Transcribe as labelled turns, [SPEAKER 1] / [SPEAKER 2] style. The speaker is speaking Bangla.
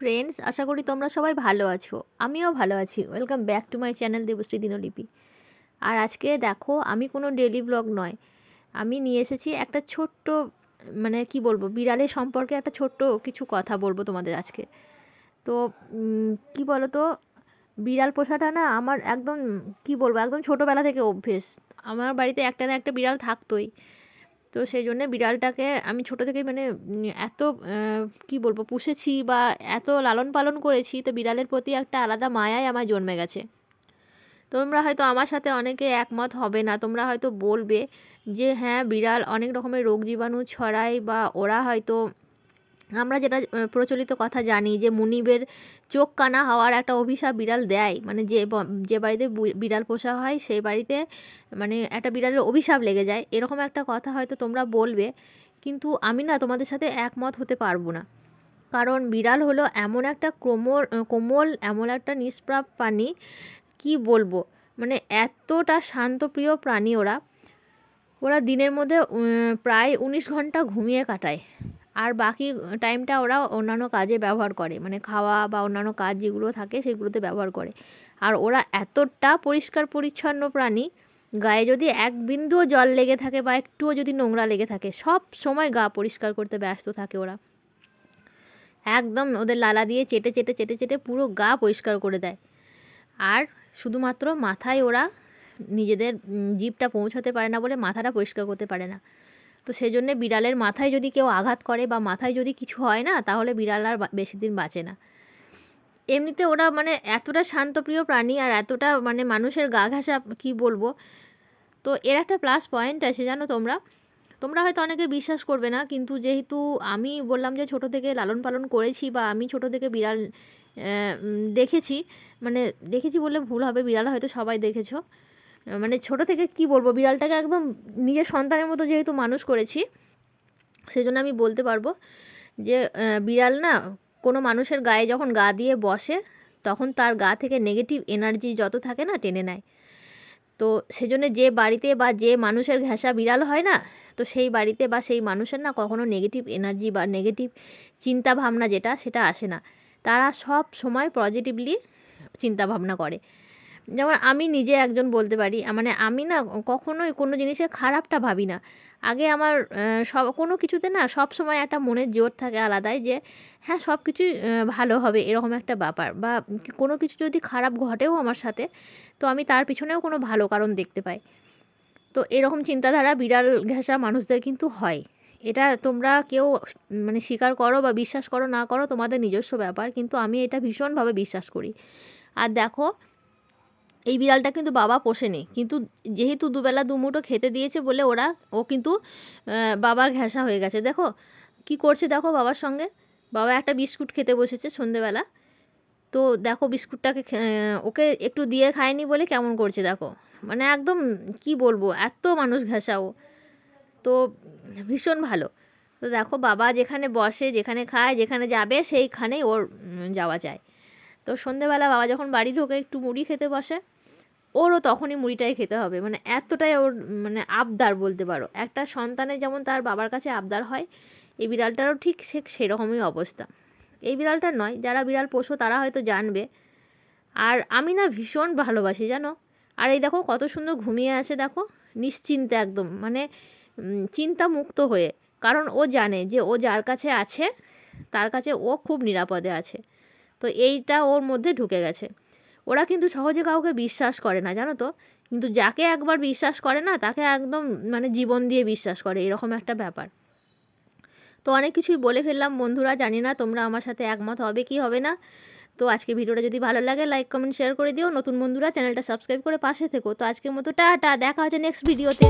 [SPEAKER 1] ফ্রেন্ডস আশা করি তোমরা সবাই ভালো আছো। আমিও ভালো আছি। Welcome back to my channel Debashree Dinlipi. আর আজকে দেখো, আমি কোনো ডেলি ব্লগ নয়। আমি নিয়ে এসেছি একটা ছোট্ট মানে কি বলব, বিড়ালের সম্পর্কে একটা ছোট্ট কিছু কথা বলব তোমাদের আজকে। তো কি বলো তো বিড়াল পোষাটা না আমার একদম, কি বলব, একদম ছোটোবেলা থেকে অভ্যেস। আমার বাড়িতে একটা না একটা বিড়াল থাকতোই। তো সেই জন্যে বিড়ালটাকে আমি ছোটো থেকে মানে এত কী বলব, পুষেছি বা এত লালন পালন করেছি, তো বিড়ালের প্রতি একটা আলাদা মায়াই আমার জন্মে গেছে। তোমরা হয়তো আমার সাথে অনেকে একমত হবে না, তোমরা হয়তো বলবে যে হ্যাঁ বিড়াল অনেক রকমের রোগ জীবাণু ছড়ায় বা ওরা হয়তো আমরা যেটা প্রচলিত কথা জানি যে মুনিবের চোখ কানা হওয়ার একটা অভিশাপ বিড়াল দেয়। মানে যে যে বাড়িতে বিড়াল পোষা হয় সেই বাড়িতে মানে একটা বিড়ালের অভিশাপ লেগে যায়। এরকম একটা কথা হয়তো তোমরা বলবে, কিন্তু আমি না তোমাদের সাথে একমত হতে পারব না। কারণ বিড়াল হলো এমন একটা কোমল কোমল, এমন একটা নিষ্প্রাপ প্রাণী। কি বলব? মানে এতটা শান্তপ্রিয় প্রাণী ওরা। ওরা দিনের মধ্যে প্রায় উনিশ ঘণ্টা ঘুমিয়ে কাটায়। আর বাকি টাইমটা ওরা অন্যান্য কাজে ব্যবহার করে। মানে খাওয়া বা অন্যান্য কাজ যেগুলো থাকে সেগুলোতে ব্যবহার করে। আর ওরা এতটা পরিষ্কার পরিচ্ছন্ন প্রাণী, গায়ে যদি এক বিন্দুও জল লেগে থাকে বা একটুও যদি নোংরা লেগে থাকে, সব সময় গা পরিষ্কার করতে ব্যস্ত থাকে ওরা। একদম ওদের লালা দিয়ে চেটে চেটে চেটে চেটে পুরো গা পরিষ্কার করে দেয়। আর শুধুমাত্র মাথায় ওরা নিজেদের জিভটা পৌঁছাতে পারে না বলে মাথাটা পরিষ্কার করতে পারে না। তো সেই জন্যে বিড়ালের মাথায় যদি কেউ আঘাত করে বা মাথায় যদি কিছু হয় না, তাহলে বিড়াল আর বেশি দিন বাঁচে না। এমনিতে ওরা মানে এতটা শান্তপ্রিয় প্রাণী আর এতটা মানে মানুষের গা ঘাসা কী বলব? তো এর একটা প্লাস পয়েন্ট আছে, জানো তোমরা? তোমরা হয়তো অনেকে বিশ্বাস করবে না, কিন্তু যেহেতু আমি বললাম যে ছোট থেকে লালন পালন করেছি বা আমি ছোট থেকে বিড়াল দেখেছি মানে দেখেছি বললে ভুল হবে, বিড়াল হয়তো সবাই দেখেছ। মানে ছোট থেকে কি বলব, বিড়ালটাকে একদম নিজের সন্তানের মতো যেহেতু মানুষ করেছি সেই জন্য আমি বলতে পারব যে বিড়াল না কোনো মানুষের গায়ে যখন গা দিয়ে বসে, তখন তার গা থেকে নেগেটিভ এনার্জি যত থাকে না টেনে নেয়। তো সেজন্য যে বাড়িতে বা যে মানুষের ঘেঁষা বিড়াল হয় না, তো সেই বাড়িতে বা সেই মানুষের না কখনো নেগেটিভ এনার্জি বা নেগেটিভ চিন্তা ভাবনা যেটা, সেটা আসে না। তারা সব সময় পজিটিভলি চিন্তা ভাবনা করে। যেমন আমি নিজে একজন বলতে পারি মানে আমি না কখনোই কোনো জিনিসে খারাপটা ভাবি না। আগে আমার সব, কোনো কিছুতে না সব সময় একটা মনের জোর থাকে আলাদাই যে হ্যাঁ সব কিছুই ভালো হবে এরকম একটা ব্যাপার বা কোনো কিছু যদি খারাপ ঘটেও আমার সাথে, তো আমি তার পিছনেও কোনো ভালো কারণ দেখতে পাই। তো এরকম চিন্তাধারা বিড়াল ঘেঁষা মানুষদের কিন্তু হয়। এটা তোমরা কেউ মানে স্বীকার করো বা বিশ্বাস করো না করো, তোমাদের নিজস্ব ব্যাপার, কিন্তু আমি এটা ভীষণভাবে বিশ্বাস করি। আর দেখো এই বিড়ালটা কিন্তু বাবা পোষেনি। কিন্তু যেহেতু দুবেলা দুমুঠো খেতে দিয়েছে বলে ওরা, ও কিন্তু বাবার ঘেঁষা হয়ে গেছে। দেখো, কি করছে দেখো বাবার সঙ্গে? বাবা একটা বিস্কুট খেতে বসেছে সন্ধেবেলা। তো দেখো বিস্কুটটাকে ওকে একটু দিয়ে খায়নি বলে কেমন করছে দেখো। মানে একদম কি বলব, এত মানুষ ঘেঁষাও তো ভীষণ ভালো। তো দেখো বাবা যেখানে বসে, যেখানে খায়, যেখানে যাবে, সেইখানেই ওর যাওয়া যায়। তো সন্ধেবেলা বাবা যখন বাড়ি ঢোকে একটু মুড়ি খেতে বসে, ওরও তখনই মুড়িটাই খেতে হবে। মানে এতটাই ওর মানে আবদার বলতে পারো। একটা সন্তানের যেমন তার বাবার কাছে আবদার হয়, এই বিড়ালটারও ঠিক সে সেরকমই অবস্থা। এই বিড়ালটার নয়, যারা বিড়াল পোষো তারা হয়তো জানবে। আর আমি না ভীষণ ভালোবাসি, জানো? আর এই দেখো কত সুন্দর ঘুমিয়ে আছে দেখো, নিশ্চিন্তে একদম। মানে চিন্তা মুক্ত হয়ে। কারণ ও জানে যে ও যার কাছে আছে, তার কাছে ও খুব নিরাপদে আছে। তো এইটা ওর মধ্যে ঢুকে গেছে। ওরা কিন্তু সহজে কাউকে বিশ্বাস করে না, জানো তো? কিন্তু যাকে একবার বিশ্বাস করে না, তাকে একদম মানে জীবন দিয়ে বিশ্বাস করে, এরকম একটা ব্যাপার। তো অনেক কিছুই বলে ফেললাম, বন্ধুরা, জানি না তোমরা আমার সাথে একমত হবে কি হবে না। তো আজকে ভিডিওটা যদি ভালো লাগে লাইক কমেন্ট শেয়ার করে দিও। নতুন বন্ধুরা, চ্যানেলটা সাবস্ক্রাইব করে পাশে থেকো। তো আজকের মতো টাটা, দেখা হচ্ছে নেক্সট ভিডিওতে